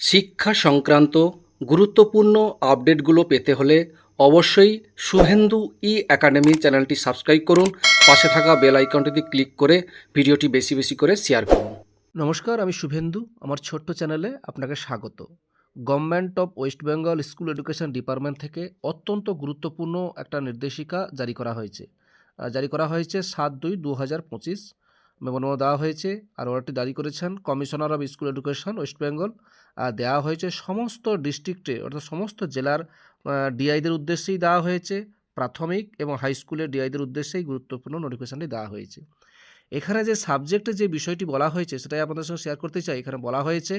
শিক্ষা সংক্রান্ত গুরুত্বপূর্ণ আপডেটগুলো পেতে হলে অবশ্যই শুভেন্দু ই একাডেমি চ্যানেলটি সাবস্ক্রাইব করুন। পাশে থাকা বেল আইকনটিতে ক্লিক করে ভিডিওটি বেশি বেশি করে শেয়ার করুন। নমস্কার, আমি শুভেন্দু। আমার ছোট্ট চ্যানেলে আপনাকে স্বাগত। Government of West Bengal school education department থেকে অত্যন্ত গুরুত্বপূর্ণ একটা নির্দেশিকা জারি করা হয়েছে। জারি করা হয়েছে সাত দুই দু হাজার পঁচিশ। মেমোনামা দেওয়া হয়েছে আর অর্ডারটি জারি করেছেন commissioner of school education, West Bengal আর দেওয়া হয়েছে সমস্ত ডিস্ট্রিক্টে, অর্থাৎ সমস্ত জেলার ডিআইদের উদ্দেশ্যেই দেওয়া হয়েছে। প্রাথমিক এবং হাই স্কুলের ডিআইদের উদ্দেশ্যেই গুরুত্বপূর্ণ নোটিফিকেশনটি দেওয়া হয়েছে। এখানে যে সাবজেক্টে যে বিষয়টি বলা হয়েছে সেটাই আপনাদের সঙ্গে শেয়ার করতে চাই। এখানে বলা হয়েছে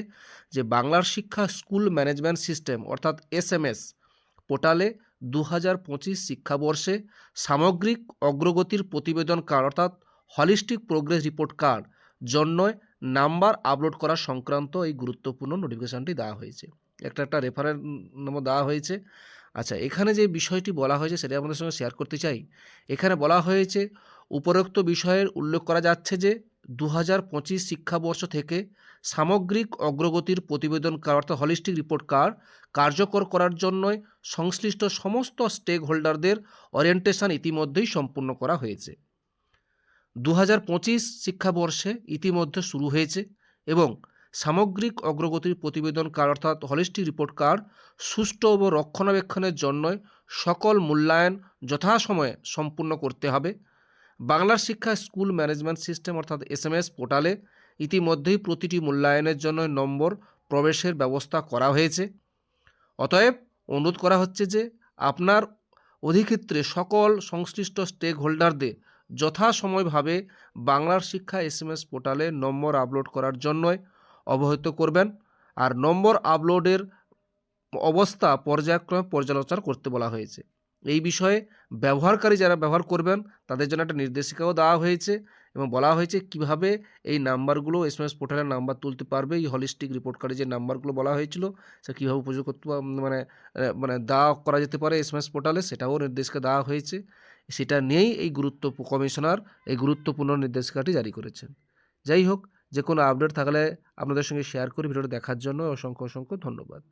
যে বাংলার শিক্ষা স্কুল ম্যানেজমেন্ট সিস্টেম, অর্থাৎ এসএমএস পোর্টালে দু হাজার পঁচিশ শিক্ষাবর্ষে সামগ্রিক অগ্রগতির প্রতিবেদন কার্ড, অর্থাৎ হলিস্টিক প্রোগ্রেস রিপোর্ট কার্ড জন্য নাম্বার আপলোড করা সংক্রান্ত এই গুরুত্বপূর্ণ নোটিফিকেশানটি দেওয়া হয়েছে। একটা একটা রেফারেন্স নম্বর দেওয়া হয়েছে। আচ্ছা এখানে যে বিষয়টি বলা হয়েছে সেটা আপনাদের সঙ্গে শেয়ার করতে চাই। এখানে বলা হয়েছে, উপরোক্ত বিষয়ের উল্লেখ করা যাচ্ছে যে দু হাজার পঁচিশ শিক্ষাবর্ষ থেকে সামগ্রিক অগ্রগতির প্রতিবেদন অর্থাৎ হলিস্টিক রিপোর্ট কার্ড কার্যকর করার জন্যই সংশ্লিষ্ট সমস্ত স্টেক হোল্ডারদের ওরিয়েন্টেশন ইতিমধ্যেই সম্পূর্ণ করা হয়েছে। দু হাজার পঁচিশ শিক্ষাবর্ষে ইতিমধ্যে শুরু হয়েছে এবং সামগ্রিক অগ্রগতির প্রতিবেদন কার্ড অর্থাৎ হলিস্টিক রিপোর্ট কার্ড সুষ্ঠু ও রক্ষণাবেক্ষণের জন্য সকল মূল্যায়ন যথাসময়ে সম্পূর্ণ করতে হবে। বাংলার শিক্ষা স্কুল ম্যানেজমেন্ট সিস্টেম অর্থাৎ এসএমএস পোর্টালে ইতিমধ্যেই প্রতিটি মূল্যায়নের জন্য নম্বর প্রবেশের ব্যবস্থা করা হয়েছে। অতএব অনুরোধ করা হচ্ছে যে আপনার অধিক্ষেত্রে সকল সংশ্লিষ্ট স্টেক হোল্ডারদের যথাসময়ভাবে বাংলার শিক্ষা এসএমএস পোর্টালে নম্বর আপলোড করার জন্যই অবহিত করবেন আর নম্বর আপলোডের অবস্থা পর্যায়ক্রমে পর্যালোচনা করতে বলা হয়েছে। এই বিষয়ে ব্যবহারকারী যারা ব্যবহার করবেন, তাদের জন্য একটা নির্দেশিকাও দেওয়া হয়েছে এবং বলা হয়েছে কীভাবে এই নাম্বারগুলো এস এম এস পোর্টালের নাম্বার তুলতে পারবে। এই হলিস্টিক রিপোর্ট যে নাম্বারগুলো বলা হয়েছিল সে কীভাবে উপযোগ করতে মানে মানে দেওয়া করা যেতে পারে এস এম এস পোর্টালে, সেটাও নির্দেশিকা দেওয়া হয়েছে। সেটা নিয়েই এই গুরুত্ব, কমিশনার এই গুরুত্বপূর্ণ নির্দেশিকাটি জারি করেছেন। যাই হোক, যে কোনো আপডেট থাকলে আপনাদের সঙ্গে শেয়ার করি, ভিডিওটা দেখার জন্য অসংখ্য অসংখ্য ধন্যবাদ।